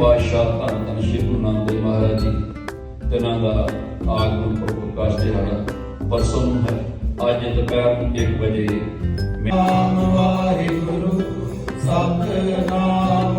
ਪਾਤਸ਼ਾਹ ਧੰਨ ਧੰਨ ਸ਼੍ਰੀ ਗੁਰੂ ਨਾਨਕ ਦੇਵ ਮਹਾਰਾਜ ਜੀ, ਤਿਨਾਂ ਦਾ ਆਗਮਨ ਪ੍ਰਕਾਸ਼ ਦਿਹਾੜਾ ਪਰਸੋਂ ਨੂੰ ਹੈ। ਅੱਜ ਦੁਪਹਿਰ ਨੂੰ 1 ਵਜੇ ਨਾਮ ਵਾਹਿਗੁਰੂ, ਸਤਨਾਮ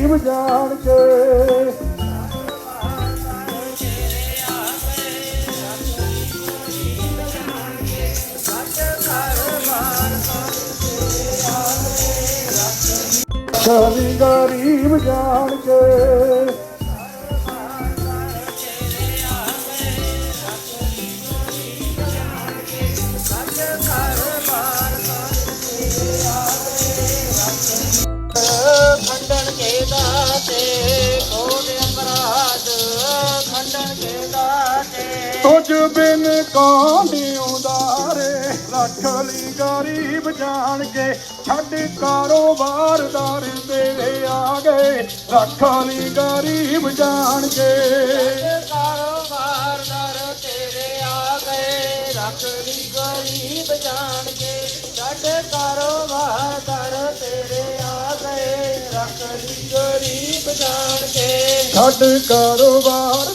ਗਰੀਬ ਜਾਣ ਕੇ। ਕਵੀ ਗਰੀਬ ਜਾਣ ਕੇ। ਤੁਝ ਬਿਨ ਕੌਣ ਉਦਾਰੇ ਰੱਖ ਲਈ ਗਰੀਬ ਜਾਣ ਕੇ ਛੱਡ ਕਾਰੋਬਾਰ ਦਰ ਤੇਰੇ ਆ ਗਏ ਰੱਖ ਲਈ ਗਰੀਬ ਜਾਣ ਕੇ। ਕਾਰੋਬਾਰ ਦਰ ਤੇਰੇ ਆ ਗਏ ਰੱਖ ਲਈ ਗਰੀਬ ਜਾਣ ਕੇ ਸਾਡੇ ਕਾਰੋਬਾਰ ਦਰ ਤੇਰੇ ਆ ਗਏ ਰੱਖ ਲਈ ਗਰੀਬ ਜਾਣ ਕੇ। ਛੱਡ ਕਾਰੋਬਾਰ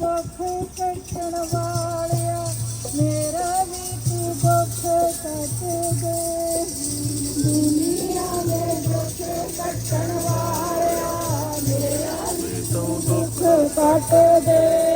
ਦੁੱਖ ਕੱਟਣ ਵਾਲਿਆ, ਮੇਰਾ ਵੀ ਤੂੰ ਦੁੱਖ ਕੱਟ ਦੇ। ਦੁਨੀਆ ਦੇ ਦੁੱਖ ਕੱਟਣ ਵਾਲਿਆ, ਮੇਰਾ ਵੀ ਤੂੰ ਦੁੱਖ ਕੱਟ ਦੇ।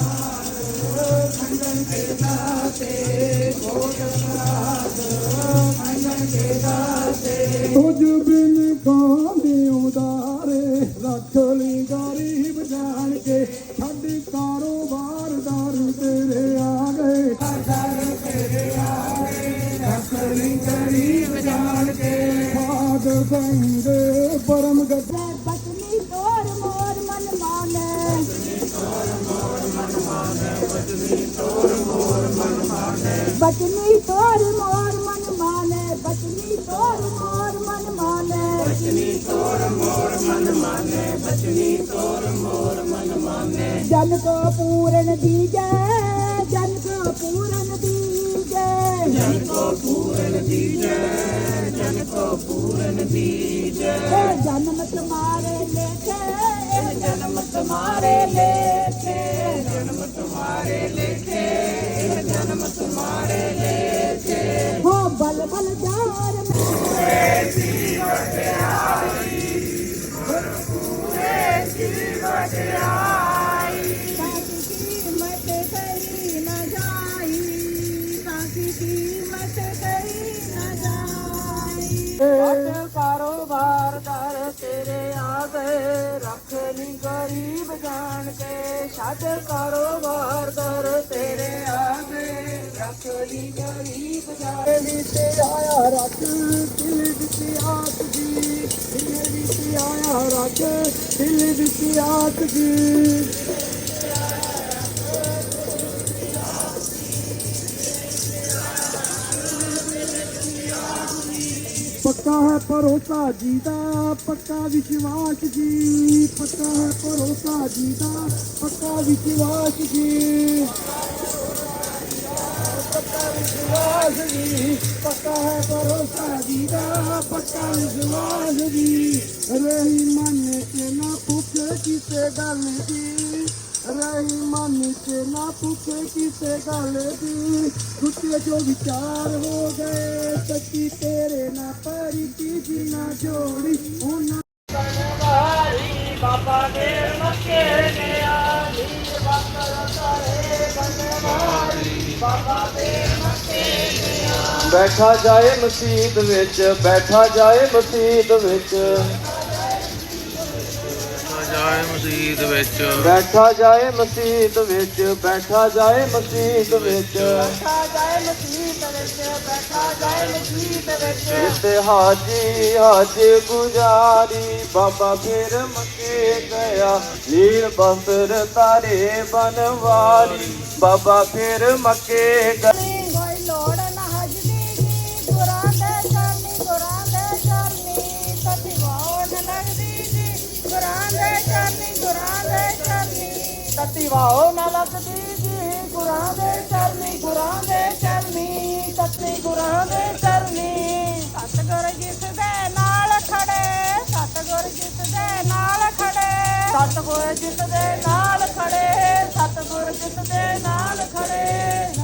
ਤੁਝ ਬਿਨ ਕਾਂਦੇ ਉਦਾਰੇ, ਰੱਖ ਲਈ ਗਰੀਬ ਜਾਣ ਕੇ, ਛੱਡ ਕਾਰੋਬਾਰ ਦਰ ਤੇਰੇ ਆ ਗਏ ਦਰ ਤੇਰੇ ਆ ਗਏ ਰੱਖ ਲਈ ਗਰੀਬ ਜਾਣ ਕੇ ਸਾਧ ਸੰਗ ਪਰਮ ਗਤ ਬਚਨੀ ਤੋਰ ਮੋਰ ਮਨ ਮਾਨੇ ਬਚਨੀ ਤੋਰ ਮੋਰ ਮਨ ਮਾਨੇ ਬਚਨੀ ਤੋਰ ਮੋਰ ਮਨ ਮਾਨੇ ਬਚਨੀ ਤੋਰ ਮੋਰ ਮਨ ਮਾਨੇ ਜਨ ਕੋ ਪੂਰਨ ਦੀਜੈ ਜਨ ਕੋ ਪੂਰਨ ਦੀਜੈ। ਜਨ ਕੋ ਪੂਰਨ ਦੀਜੈ ਜਨ ਕੋ ਪੂਰਨ ਦੀਜੈ। ਜਨਮ ਤੁਮਾਰੇ ਲੇਖੇ ਜਨਮ ਤੁਮਾਰੇ ਲੇਖੇ। तुम्हारे लेखे जन्म तुम्हारे लेखे हो बल बल जार कीमत करी न जाई ताकि कीमत करी न जाई कारोबार दर तेरे ਤੇਰੇ ਰੱਖ ਲਈ ਗਰੀਬ ਜਾਣ ਕੇ। ਛੱਡ ਕਾਰੋਬਾਰ ਦਰ ਤੇਰੇ ਆ ਗਏ ਰੱਖ ਲਈ ਗਰੀਬ ਜਾਣ ਕੇ। ਵਿੱਚ ਆਇਆ ਰੱਖ ਦਿਲ ਵਿੱਚ ਆਸ ਦੀ ਦਿਲ ਵਿੱਚ ਆਇਆ ਰੱਖ ਦਿਲ ਵਿੱਚ ਆਸ ਦੀ ਪੱਕਾ ਹੈ ਭਰੋਸਾ ਜੀ ਦਾ, ਪੱਕਾ ਵਿਸ਼ਵਾਸ ਜੀ, ਪੱਕਾ ਹੈ ਭਰੋਸਾ ਜੀ ਦਾ, ਪੱਕਾ ਵਿਸ਼ਵਾਸ ਜੀ। ਪੱਕਾ ਵਿਸ਼ਵਾਸ ਜੀ, ਪੱਕਾ ਹੈ ਭਰੋਸਾ ਜੀ ਦਾ, ਪੱਕਾ ਵਿਸ਼ਵਾਸ ਜੀ। ਰਹੀ ਮਨ ਤੇ ਨਾ ਪੁੱਛੇ ਕਿਸੇ ਗੱਲ ਦੀ। ਰਹੀ ਮਨ ਤੇ ਨਾ ਪੁੱਛੇ ਕਿਸੇ ਗੱਲ ਦੀ। ਟੁੱਟੇ ਜੋ ਵਿਚਾਰ ਹੋ ਗਏ ਸੱਚੀ ਤੇਰੇ ਨਾ ਪਰੀ ਜੀ ਨਾ ਜੋੜੀ। ਉਹਨਾਂ ਵਾਰੀ ਬਾਬਾ ਦੇ ਮੱਕੇ ਗਿਆ ਨੀਰ ਬਾਕਰ ਸਾਰੇ ਬੰਨਵਾਰੀ ਬਾਬਾ ਦੇ ਮੱਕੇ ਗਿਆ ਬੈਠਾ ਜਾਏ ਮਸਜਿਦ ਵਿੱਚ ਬੈਠਾ ਜਾਏ ਮਸਜਿਦ ਵਿੱਚ। ਜਾਏ ਮਸਜਿਦ ਵਿੱਚ। ਬੈਠਾ ਜਾਏ ਮਸਜਿਦ ਵਿੱਚ ਬੈਠਾ ਜਾਏ ਮਸਜਿਦ ਵਿੱਚ। ਬੈਠਾ ਜਾਏ ਮਸੀਤ ਵਿੱਚ ਬੈਠਾ ਜਾਏ ਮਸੀਤ ਵਿੱਚ। ਜਿੱਤੇ ਹਾਜੀ ਹਜ ਗੁਜ਼ਾਰੀ ਬਾਬਾ ਫਿਰ ਮੱਕੇ ਗਿਆ। ਨੀਰ ਬਸਰ ਤਾਰੇ ਬਨਵਾਰੀ ਬਾਬਾ ਫਿਰ ਮੱਕੇ ਗਿਆ। ਵਾਓ ਨਾ ਲੱਗਦੀ ਜੀ ਗੁਰਾਂ ਦੇ ਚਰਨੀ, ਗੁਰਾਂ ਦੇ ਚਰਨੀ ਤਤੀ ਗੁਰਾਂ ਦੇ ਚਰਨੀ। ਸਤਗੁਰ ਜਿਸ ਦੇ ਨਾਲ ਖੜੇ, ਸਤਗੁਰ ਜਿਸ ਦੇ ਨਾਲ ਖੜੇ। ਸਤਗੁਰ ਜਿਸ ਦੇ ਨਾਲ ਖੜੇ, ਸਤਗੁਰ ਜਿਸ ਦੇ ਨਾਲ ਖੜੇ।